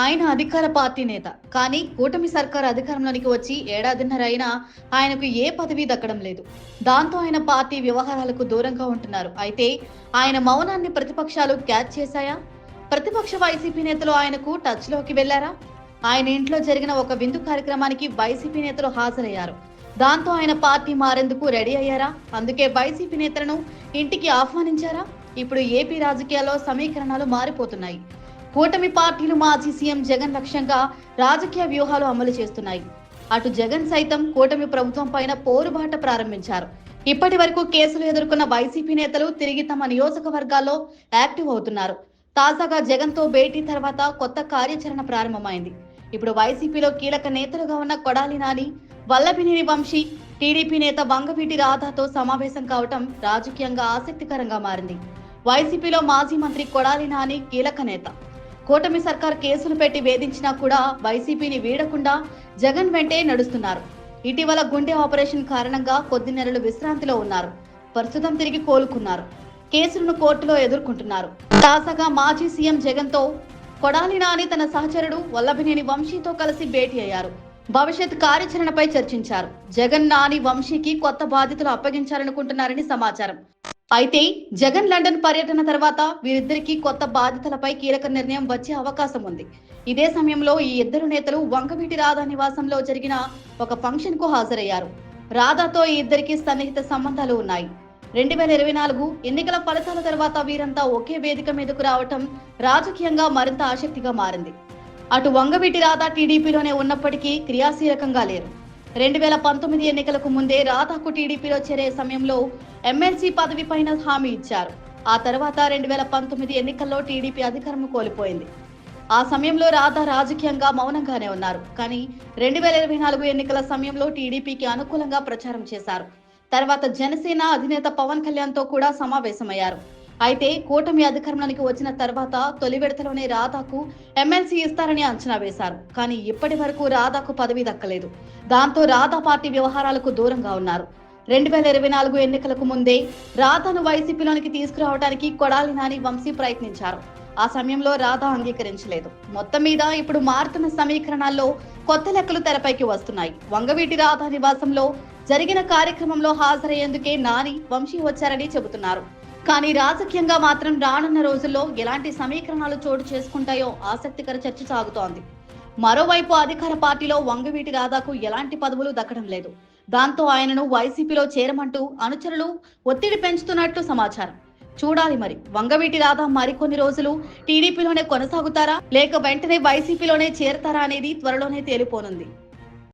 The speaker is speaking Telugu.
ఆయన అధికార పార్టీ నేత. కానీ కూటమి సర్కార్ అధికారంలోనికి వచ్చి ఏడాదిన్నర అయినా ఆయనకు ఏ పదవి దక్కడం లేదు. దాంతో ఆయన పార్టీ వ్యవహారాలకు దూరంగా ఉంటున్నారు. అయితే ఆయన మౌనాన్ని ప్రతిపక్షాలు క్యాచ్ చేశాయా? ప్రతిపక్ష వైసీపీ నేతలు ఆయనకు టచ్లోకి వెళ్ళారా ఆయన ఇంట్లో జరిగిన ఒక విందు కార్యక్రమానికి వైసీపీ నేతలు హాజరయ్యారు. దాంతో ఆయన పార్టీ మారేందుకు రెడీ అయ్యారా? అందుకే వైసీపీ నేతలను ఇంటికి ఆహ్వానించారా? ఇప్పుడు ఏపీ రాజకీయాల్లో సమీకరణాలు మారిపోతున్నాయి. కూటమి పార్టీలు మాజీ సీఎం జగన్ లక్ష్యంగా రాజకీయ వ్యూహాలు అమలు చేస్తున్నాయి. అటు జగన్ సైతం కూటమి ప్రభుత్వం పైన పోరుబాట ప్రారంభించారు. ఇప్పటి వరకు కేసులు ఎదుర్కొన్న వైసీపీ నేతలు తిరిగి తమ నియోజకవర్గాల్లో యాక్టివ్ అవుతున్నారు. తాజాగా జగన్తో భేటీ తర్వాత కొత్త కార్యాచరణ ప్రారంభమైంది. ఇప్పుడు వైసీపీలో కీలక నేతలుగా ఉన్న కొడాలి నాని వల్లభినేని వంశీ టీడీపీ నేత వంగవీటి రాధాతో సమావేశం కావటం రాజకీయంగా ఆసక్తికరంగా మారింది. వైసీపీలో మాజీ మంత్రి కొడాలి నాని కీలక నేత. కూటమి సర్కార్ కేసులు పెట్టి వేధించినా కూడా వైసీపీని వీడకుండా జగన్ వెంటే నడుస్తున్నారు. ఇటీవల గుండె ఆపరేషన్ కారణంగా కొద్ది నెలలు విశ్రాంతిలో ఉన్నారు. ప్రస్తుతం తిరిగి కోలుకున్నారు. కేసులను కోర్టులో ఎదుర్కొంటున్నారు. తాజాగా మాజీ సీఎం జగన్తో కొడాలి నాని తన సహచరుడు వల్లభినేని వంశీతో కలిసి భేటీ అయ్యారు. భవిష్యత్ కార్యాచరణపై చర్చించారు. జగన్ నాని వంశీకి కొత్త బాధ్యతలు అప్పగించాలనుకుంటున్నారని సమాచారం. అయితే జగన్ లండన్ పర్యటన తర్వాత వీరిద్దరికీ కొత్త బాధ్యతలపై కీలక నిర్ణయం వచ్చే అవకాశం ఉంది. ఇదే సమయంలో ఈ ఇద్దరు నేతలు వంకవీటి రాధా నివాసంలో జరిగిన ఒక ఫంక్షన్కు హాజరయ్యారు. రాధాతో ఈ ఇద్దరికి సన్నిహిత సంబంధాలు ఉన్నాయి. రెండు వేల ఇరవై నాలుగు ఎన్నికల ఫలితాల తర్వాత వీరంతా ఒకే వేదిక మీదకు రావటం రాజకీయంగా మరింత ఆసక్తిగా మారింది. అటు వంగవీటి రాధా టీడీపీలోనే ఉన్నప్పటికీ క్రియాశీలకంగా లేరు. రెండు వేల పంతొమ్మిది ఎన్నికలకు ముందే రాధాకు టీడీపీలో చేరే సమయంలో ఎమ్మెల్సీ పదవి పైన హామీ ఇచ్చారు. ఆ తర్వాత రెండు వేల పంతొమ్మిది ఎన్నికల్లో టీడీపీ అధికారం కోల్పోయింది. ఆ సమయంలో రాధా రాజకీయంగా మౌనంగానే ఉన్నారు. కానీ రెండు వేల ఇరవై నాలుగు ఎన్నికల సమయంలో టీడీపీకి అనుకూలంగా ప్రచారం చేశారు. తర్వాత జనసేన అధినేత పవన్ కళ్యాణ్తో కూడా సమావేశమయ్యారు. అయితే కూటమి అధికారంలోనికి వచ్చిన తర్వాత తొలి విడతలోనే రాధాకు ఎమ్మెల్సీ ఇస్తారని అంచనా వేశారు. కానీ ఇప్పటి వరకు రాధాకు పదవి దక్కలేదు. దాంతో రాధా పార్టీ వ్యవహారాలకు దూరంగా ఉన్నారు. రెండు వేల ఇరవై నాలుగు ఎన్నికలకు ముందే రాధాను వైసీపీలోనికి తీసుకురావడానికి కొడాలి నాని వంశీ ప్రయత్నించారు. ఆ సమయంలో రాధా అంగీకరించలేదు. మొత్తం మీద ఇప్పుడు మారుతున్న సమీకరణాల్లో కొత్త లెక్కలు తెరపైకి వస్తున్నాయి. వంగవీటి రాధా నివాసంలో జరిగిన కార్యక్రమంలో హాజరయ్యేందుకే నాని వంశీ వచ్చారని చెబుతున్నారు. కానీ రాజకీయంగా మాత్రం రానున్న రోజుల్లో ఎలాంటి సమీకరణాలు చోటు చేసుకుంటాయో ఆసక్తికర చర్చ సాగుతోంది. మరోవైపు అధికార పార్టీలో వంగవీటి రాధాకు ఎలాంటి పదవులు దక్కడం లేదు. దాంతో ఆయనను వైసీపీలో చేరమంటూ అనుచరులు ఒత్తిడి పెంచుతున్నట్లు సమాచారం. చూడాలి మరి వంగవీటి రాధా మరికొన్ని రోజులు టీడీపీలోనే కొనసాగుతారా? లేక వెంటనే వైసీపీలోనే చేరతారా అనేది త్వరలోనే తేలిపోనుంది.